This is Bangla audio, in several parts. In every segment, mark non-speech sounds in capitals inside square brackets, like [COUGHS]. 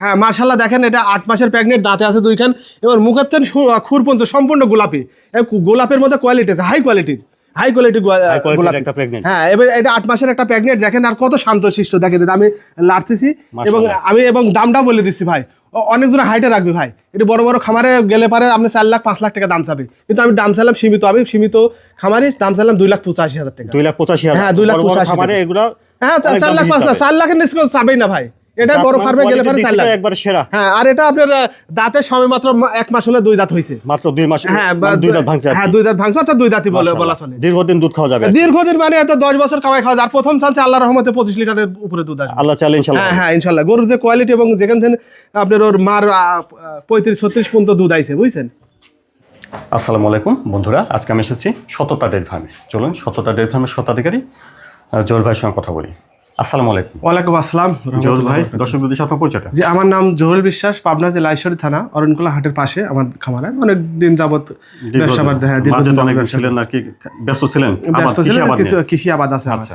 হ্যাঁ মার্শাল্লাহ দেখেন এটা আট মাসের প্রেগনেন্ট দাঁতে আছে দুইখান এবার মুখের তেন খুর পর্যন্ত সম্পূর্ণ গোলাপি। গোলাপের মধ্যে কোয়ালিটি আছে হাই কোয়ালিটির হাই pregnant। হ্যাঁ এবার এটা আট মাসের একটা প্রেগনেন্ট দেখেন আর কত শান্ত শিষ্ট দেখেন আমি লাড়তেছি এবং আমি এবং দামটা বলে দিচ্ছি ভাই। অনেকজন হাইটে রাখবি ভাই। এটা বড় বড় খামারে গেলে পারে আপনি চার লাখ পাঁচ লাখ টাকা দাম চাবে। কিন্তু আমি দাম চাইলাম সীমিত আমি সীমিত খামারি দাম চাইলাম দুই লাখ পঁচাশি হাজার টাকা। দুই লাখ পঁচাশি হাজার। হ্যাঁ, দুই লাখ পঁচাশি হ্যাঁ চার লাখ পাঁচ লাখ চার লাখের নিচে চাবেই না ভাই। এটা বড় ফার্মে গেলে quality পারে দিক লাখ একবারে সেরা। হ্যাঁ আর এটা আপনার সময় মাত্র এক মাস হলে দুই দাঁত হয়েছে মাত্র দুই মাস হ্যাঁ মানে দুই দাঁত ভাঙছে হ্যাঁ দুই দাঁত ভাঙছে অর্থাৎ দুই দাঁতই বলে বলা চলে। দীর্ঘদিন দুধ খাওয়া যাবে। দীর্ঘদিন মানে এত দশ বছর কামাই খাওয়া যায়। আর প্রথম চান্সে আল্লাহ রহমতে পঁচিশ লিটারের উপরে দুধ আসবে। আল্লাহ চাইলে ইনশাল্লাহ হ্যাঁ হ্যাঁ ইনশাল্লাহ গরুর যে কোয়ালিটি এবং যেখান থেকে আপনার ওর মার পঁয়ত্রিশ ছত্রিশ পর্যন্ত দুধ আইছে বুঝছেন? আসসালামু আলাইকুম বন্ধুরা। আজকে আমি এসেছি সততা ডেট ফার্মে। চলুন সততা ডেট ফার্মের আহ, জহুর ভাইয়ের সঙ্গে কথা বলি। আসসালামু আলাইকুম। ওয়ালাইকুম আসসালাম জহুর ভাই দর্শক বিদেশে আপনার পরিচয়টা? যে আমার নাম জহুরুল বিশ্বাস পাবনা জেলা ঈশ্বরী থানা অরণকুলা হাটের পাশে আমার খামারে। অনেক দিন যাবত ব্যবসা বাণিজ্য হ্যাঁ মাঝে দীর্ঘদিন তো অনেক ছিলেন আর ব্যস্ত ছিলেন ব্যস্ত ছিলেন কিছু কৃষি আবাদ আছে আচ্ছা।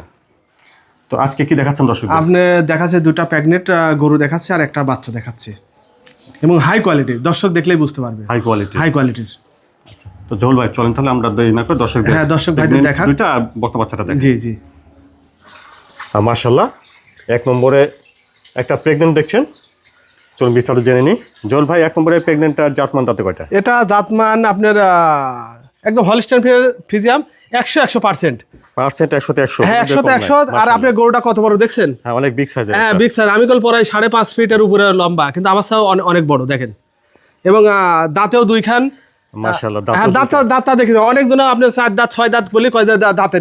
তো আজকে কি দেখাচ্ছেন দর্শক আপনি দেখাচ্ছে দুটা প্রেগনেন্ট গরু দেখাচ্ছে আর একটা বাচ্চা দেখাচ্ছে। এবং হাই কোয়ালিটির দর্শক দেখলেই বুঝতে পারবে। হাই কোয়ালিটি হাই কোয়ালিটির আচ্ছা তো জহুর ভাই চলেন তাহলে আমরা দেরি না করে দর্শক হ্যাঁ, দর্শক। দুইটা আর বাচ্চাটা জি জি। মার্শাল্লাহ এক নম্বরে একটা প্রেগনেন্ট দেখছেন? চলুন বিস্তারিত জেনে নিই। জল ভাই এক নম্বরে প্রেগনেন্টটা জাতমান তাতে কয়টা? এটা জাতমান আপনার একদম হলিস্টান ফিজিয়াম একশো একশো পার্সেন্ট পার্সেন্ট একশোতে একশো। হ্যাঁ একশোতে একশো। আর আপনার গরুটা কত বড় দেখছেন? হ্যাঁ অনেক বিগ সাইজের হ্যাঁ বিগ সাইজ আমি কল পরাই সাড়ে পাঁচ ফিটের উপরে লম্বা কিন্তু আমার সাথে অনেক বড় দেখেন। এবং দাঁতেও দুইখান মার্শাল্লাহ হ্যাঁ দাঁতটা দাঁতটা দেখি অনেক আপনি চার দাঁত ছয় দাঁত বলে কয় দাঁত দাঁতে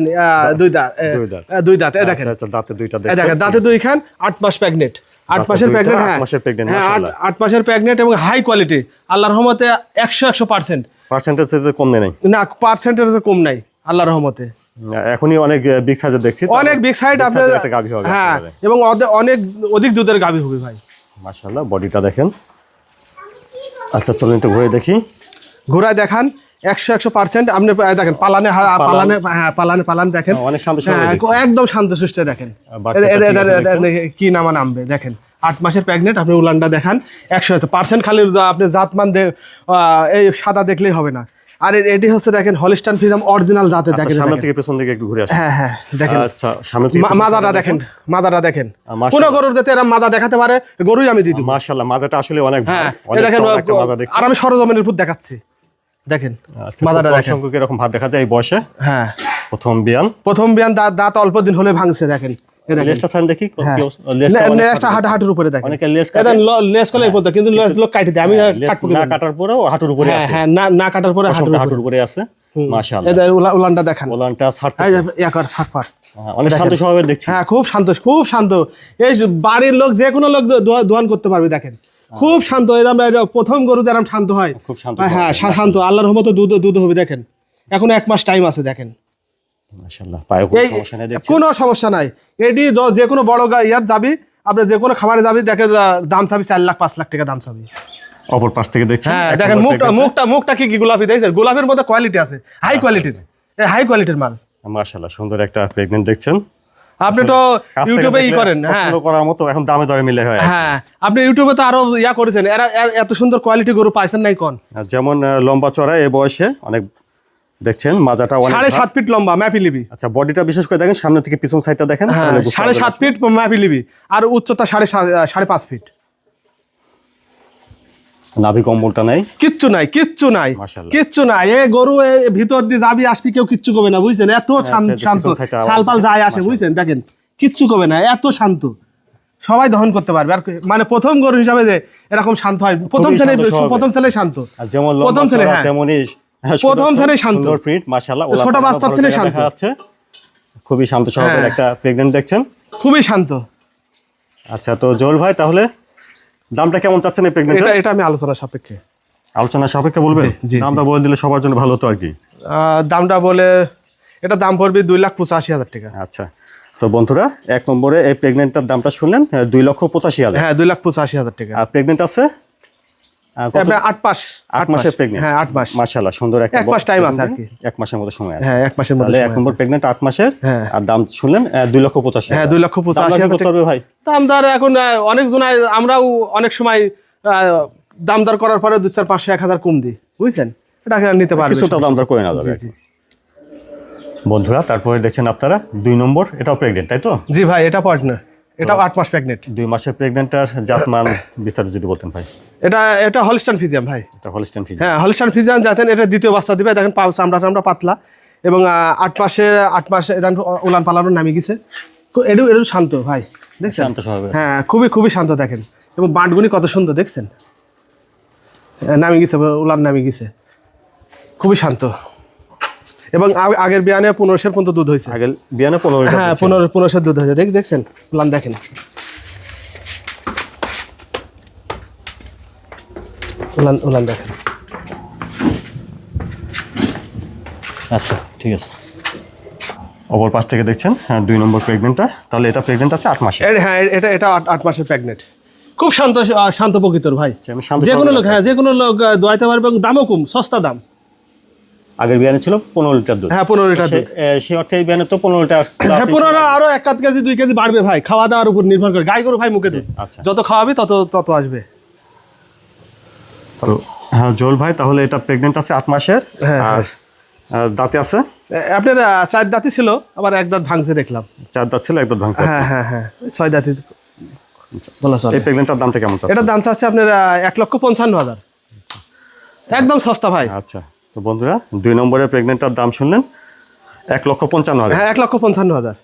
দুই দাঁত দুই দাঁত। এ, দাঁত দেখেন আচ্ছা আচ্ছা দাঁতে দুইটা দেখেন দাঁতে দুইখান আট মাস প্রেগনেন্ট আট মাসের প্রেগনেন্ট হ্যাঁ। মাসের হ্যাঁ আট- মাশাআল্লাহ। আট মাসের প্রেগনেন্ট এবং হাই কোয়ালিটি আল্লাহর রহমতে একশো একশো পার্সেন্ট পার্সেন্টেজ কম নেই। না পার্সেন্টের তো কম নাই আল্লাহর রহমতে। এখনই অনেক বিগ সাইজের দেখছি অনেক বিগ সাইড big আপনার একটা গাভী হবে হ্যাঁ এবং অনেক অধিক দুধের গাভী হবে ভাই। মার্শাল্লাহ বডিটা দেখেন। আচ্ছা চলুন একটু ঘুরে দেখি। ঘোড়ায় দেখান একশো একশো পার্সেন্ট। আপনি দেখেন পালানে পালানে। হ্যাঁ পালানে পালান দেখেন। হ্যাঁ, দেখছি। একদম শান্ত সুস্থ দেখেন। কি নামা নামবে দেখেন। আট মাসের প্রেগনেন্ট আপনি উলানটা দেখান একশো পার্সেন্ট খালি আপনি জাতমান এই সাদা দেখলেই হবে না। আর এটি হচ্ছে দেখেন হলিস্টান ফিজাম অরিজিনাল জাতে আচ্ছা, দেখেন সামনে। থেকে পেছন দিকে একটু ঘুরে আসি। হ্যাঁ হ্যাঁ দেখেন। আচ্ছা সামনে থেকে মা- মাদারা দেখেন মাদারটা দেখেন। মাশাআল্লাহ। কোন গরুর যাতে এরা মাদা দেখাতে পারে গরুই আমি দিব। মার্শাল্লাহ মাজাটা আসলে অনেক ভালো হ্যাঁ অনেক দেখেন আর আমি সরজমিনের উপর দেখাচ্ছি। দেখেন আচ্ছা মাদাটা দেখেন। সংখ্যক এরকম ভাব দেখা যায় এই বয়সে? হ্যাঁ। প্রথম বিয়ান? প্রথম বিয়ান দাঁত দাঁত অল্প দিন হলে ভাঙছে দেখেন। দেখি হ্যাঁ। হাঁটু হাঁটুর উপরে দেখেন। অনেকে লেজ এটা ল- লেজ কলে কিন্তু লেজ লোক কাটি দেয়। আমি না কাটার পরেও হাঁটুর উপরে আছে। না না কাটার পরে হাঁটুর হাঁটুর উপরে। আছে। মাশাআল্লাহ। এই যে উলা- উলানটা ছাড়তে এই যে কর, ফাঁক ফাঁক। অনেক শান্ত স্বভাবের দেখছি। হ্যাঁ খুব শান্ত খুব শান্ত। এই বাড়ির লোক যে কোনো লোক দোয়ান করতে পারবে দেখেন। খুব শান্ত এরম প্রথম গরু যেরম শান্ত হয়। খুব শান্ত হ্যাঁ শান্ত আল্লাহর রহমতে দুধ দুধ হবে দেখেন। এখন এক মাস টাইম আছে দেখেন। কোনো সমস্যা নেই এটি য- কোনো বড় ইয়াত যাবি আপনি যে কোনো খাবারে যাবি দেখেন দাম চাবি চার লাখ পাঁচ লাখ টাকা দাম চাবি। অপর পাশ থেকে দেখছি হ্যাঁ দেখেন মুখটা মুখটা মুখটা কি কি গোলাপি দেখছেন? গোলাপের মধ্যে কোয়ালিটি আছে হাই কোয়ালিটির হাই কোয়ালিটির মাল। মাশাআল্লাহ সুন্দর একটা প্রেগনেন্ট দেখছেন। আপনি তো ইউটিউবে ই করেন হ্যাঁ। করার মতো এখন দামে দরে মিলে হয় হ্যাঁ আপনি ইউটিউবে তো আরও ইয়া করেছেন এরা এত সুন্দর কোয়ালিটি গরু পাইছেন নাই কোন? যেমন লম্বা চড়া এই বয়সে অনেক দেখছেন মাজাটা অনেক সাড়ে সাত ফিট লম্বা ম্যাপি লিবি আচ্ছা বডিটা বিশেষ করে দেখেন সামনে থেকে পিছন সাইডটা দেখেন হ্যাঁ সাড়ে সাত ফিট ম্যাপি লিবি আর উচ্চতা সাড়ে সাড়ে পাঁচ ফিট। নাভি কম্বলটা নেই? কিচ্ছু নাই কিচ্ছু নাই। কিচ্ছু নাই। এ গরু এ ভিতর দিয়ে যাবি আসবি কেউ কিচ্ছু করবে না বুঝছেন? এত শান্ত আচ্ছা, শান্ত। আবার- সালপাল যায় আসে বুঝছেন? দেখেন কিচ্ছু করবে না এত শান্ত। সবাই দহন করতে পারবে। আর মানে প্রথম গরু হিসাবে যে এরকম শান্ত হয় প্রথম ছেলে প্রথম ছেলে শান্ত। যেমন প্রথম ছেলে, হ্যাঁ। তেমনই প্রথম ছেলেই শান্ত। প্রিন্ট মাশাআল্লাহ ছোট বাচ্চার থেকে শান্ত। যাচ্ছে। খুবই শান্ত স্বভাবের হ্যাঁ। একটা প্রেগনেন্ট দেখছেন। খুবই শান্ত। আচ্ছা তো জোল ভাই তাহলে? দামটা কেমন চাচ্ছেন এই প্রেগনেন্ট এটা এটা আমি আলোচনা সাপেক্ষে। আলোচনা সাপেক্ষে বলবেন? দামটা বলে দিলে সবার জন্য ভালো হতো আর কি। দামটা বলে এটা দাম পড়বে দুই লাখ পঁচাশি হাজার টাকা। আচ্ছা। তো বন্ধুরা এক নম্বরে এই প্রেগনেন্টটার দামটা শুনলেন দুই লক্ষ পঁচাশি হাজার। হ্যাঁ দুই লাখ পঁচাশি হাজার টাকা। আর প্রেগনেন্ট আছে? আট মাস আট মাসের প্রেগনেন্ট হ্যাঁ আট মাস। মাশাআল্লাহ সুন্দর একটা এক মাস time আছে আর কি। এক মাসের মতো সময় আছে। হ্যাঁ এক মাসের তাহলে এক নম্বর প্রেগনেন্ট আট মাসের? হ্যাঁ। আর দাম শুনলেন দুই লক্ষ পঁচাশি হ্যাঁ দুই লক্ষ পঁচাশি। হবে ভাই? দাম দর এখন অনেক জনায় আমরাও অনেক সময় দাম দর করার পরে দু চার পাঁচশো এক হাজার কম দিই। বুঝছেন? এটা নিতে পারবে কিছুটা দাম দর করে নেওয়া যাবে। বন্ধুরা তারপরে দেখছেন আপনারা দুই নম্বর এটাও প্রেগনেন্ট তাই তো? জি ভাই এটা পার্টনার। এটাও আট মাস প্রেগনেন্ট দুই মাসের প্রেগনেন্টটার জাতমান বিস্তারিত যদি বলতেন ভাই। এটা এটা হলিস্টান ফিজিয়াম ভাই। এটা হলিস্টেন ফিজ হ্যাঁ হলিস্টান ফিজিয়াম যাতেন এটা দ্বিতীয় বাচ্চা দিবে। দেখেন চামড়া টামড়া পাতলা। এবং আট মাসে আট মাসে এটা উলান পালানো নামে গেছে। খু- এটু এটু শান্ত ভাই দেখছেন? শান্ত স্বভাবের। হ্যাঁ খুবই খুবই শান্ত দেখেন। এবং বাঁটগুনি কত সুন্দর দেখছেন? নামে গেছে উলান নামে গেছে। খুবই শান্ত। এবং আগের বিয়ানে পনেরোশের পর্যন্ত দুধ হয়েছে। আগের বিয়ানে পনেরো হ্যাঁ পনেরো পনেরোশের দুধ হয়েছে। দেখ দেখছেন? প্লান দেখেন। উলান উলান দেখেন। আচ্ছা ঠিক আছে। অপর পাশ থেকে দেখছেন? হ্যাঁ দুই নম্বর প্রেগনেন্টটা তাহলে এটা প্রেগনেন্ট আছে আট মাসে হ্যাঁ এটা এটা আট মাসের প্রেগনেন্ট খুব শান্ত শান্ত প্রকৃতর ভাই। আচ্ছা, যে কোনো লোক হ্যাঁ যে কোনো লোক দোয়াইতে পারবে এবং দামও কম সস্তা দাম। আগের বিয়ানে ছিল পনেরো লিটার দুধ। হ্যাঁ পনেরো লিটার দুধ। সেই অর্থে এই বিয়ানে তো পনেরো লিটার [COUGHS] হ্যাঁ পনেরো আরও এক আধ কেজি দুই কেজি বাড়বে ভাই। খাওয়া দাওয়ার উপর নির্ভর করে। গাই গরু ভাই মুখে দুধ। আচ্ছা। যত খাওয়াবি তত তত আসবে। তো হ্যাঁ জোল ভাই তাহলে এটা প্রেগনেন্ট আছে আট মাসের। হ্যাঁ, আর আর দাঁতে আছে? আপনার চার দাঁতই ছিল আবার এক দাঁত ভাঙছে দেখলাম। চার দাঁত ছিল এক দাঁত ভাঙছে। হ্যাঁ হ্যাঁ হ্যাঁ ছয় দাঁতই বলা চলে। এই প্রেগনেন্টটার দামটা কেমন এটার দাম চাচ্ছে আপনার এক লক্ষ পঞ্চান্ন হাজার। একদম সস্তা ভাই। আচ্ছা। তো বন্ধুরা দুই নম্বরের প্রেগনেন্টটার দাম শুনলেন? এক লক্ষ পঞ্চান্ন হাজার। হ্যাঁ এক লক্ষ পঞ্চান্ন হাজার।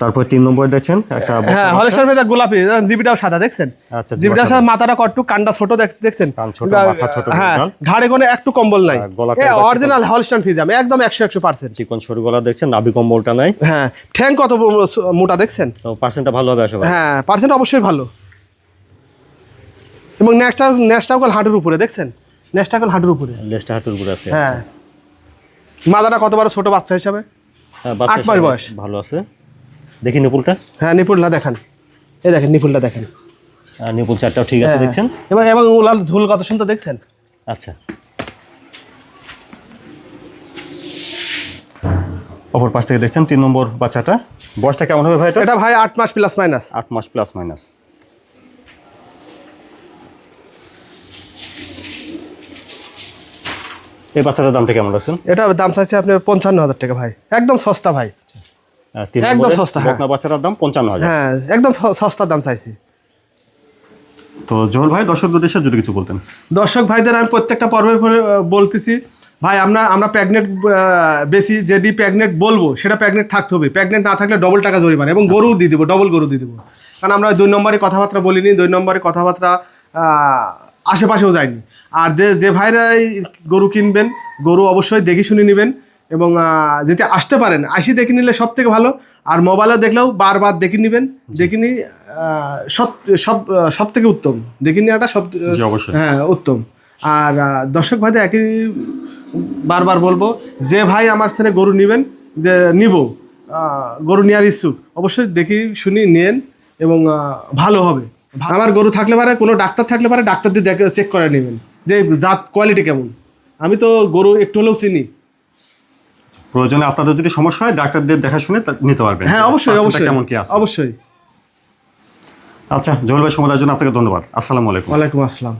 তারপর তিন নম্বরে দেখছেন একটা হ্যাঁ হলেশ্বর ভেদা গোলাপি জিবিটাও সাদা দেখছেন? আচ্ছা, জিবিটার জিবা সাথে মাথাটা কট্টু কান্ডা ছোট দেখছেন? কান ছোট, মাথা ছোট, হ্যাঁ ঘাড়ে কোনো একটু কম্বল নাই। অরিজিনাল হলস্টান ফিজাম একদম একশো একশো পার্সেন্ট চিকন সরু গলা দেখছেন নাভি কম্বলটা নাই। হ্যাঁ ঠ্যাং কত মোটা দেখছেন? তো পার্সেন্টটা ভালো হবে আসলে হ্যাঁ পার্সেন্ট অবশ্যই ভালো। এবং নেক্সটটা নেক্সটটা কল হাঁটুর উপরে দেখছেন? নেক্সটটা কল হাঁটুর উপরে। লেজটা হাঁটুর উপরে আছে হ্যাঁ। মাদাটা কত বড় ছোট বাচ্চা হিসাবে? হ্যাঁ, আট মাস বয়স। ভালো আছে। দেখি নিপুলটা। হ্যাঁ নিপুলটা দেখান। এই দেখেন নিপুলটা দেখেন। নিপুল চারটাও ঠিক আছে হ্যাঁ। দেখছেন? এবং এবং উলাল ঝুল কত সুন্দর দেখছেন? আচ্ছা। অপর পাশ থেকে দেখছেন তিন নম্বর বাচ্চাটা। বয়সটা কেমন হবে ভাই এটা? ভাই আট মাস প্লাস মাইনাস আট মাস প্লাস মাইনাস এই বাচ্চাটার দামটা কেমন রাখছেন? এটা দাম চাইছে আপনার পঞ্চান্ন হাজার টাকা ভাই। একদম সস্তা ভাই। একদম সস্তা, হ্যাঁ। বকনা বাচ্চাটার দাম পঞ্চান্ন হাজার হ্যাঁ একদম স- সস্তা দাম চাইছি। তো জোহর ভাই দর্শক উদ্দেশ্যে যদি কিছু বলতেন। দর্শক ভাইদের আমি প্রত্যেকটা পর্বের পরে বলতেছি ভাই আমরা আমরা প্যাগনেট বেশি যেটি প্যাগনেট বলব সেটা প্যাগনেট থাকতে হবে। প্যাগনেট না থাকলে ডবল টাকা জরিমানা এবং গরু দিয়ে দেবো ডবল গরু দিয়ে দেবো। কারণ আমরা দুই নম্বরে কথাবার্তা বলিনি দুই নম্বরে কথাবার্তা আশেপাশেও যায়নি আর যে যে ভাইরা গরু কিনবেন গরু অবশ্যই দেখে শুনে নেবেন এবং যদি আসতে পারেন আসি দেখে নিলে সব থেকে ভালো। আর মোবাইলেও দেখলেও বারবার দেখে নেবেন দেখে নি সব সব সব থেকে উত্তম। দেখে নেওয়াটা সব অবশ্যই। হ্যাঁ উত্তম। আর দর্শক ভাইদের একই বারবার বলব যে ভাই আমার থেকে গরু নেবেন যে নিব গরু নেওয়ার ইচ্ছুক অবশ্যই দেখি শুনি নেন এবং ভালো হবে। আমার গরু থাকলে পারে কোনো ডাক্তার থাকলে পারে ডাক্তার দিয়ে দেখে চেক করে নেবেন। যে জাত কোয়ালিটি কেমন? আমি তো গরু একটু হলেও চিনি। প্রয়োজনে আপনাদের যদি সমস্যা হয় ডাক্তারদের দেখা শুনে নিতে পারবেন। হ্যাঁ অবশ্যই অবশ্যই। কেমন কি আছে? অবশ্যই। আচ্ছা জহুল ভাই সময়ের জন্য আপনাকে ধন্যবাদ। আসসালামু আলাইকুম। ওয়ালাইকুম আসসালাম।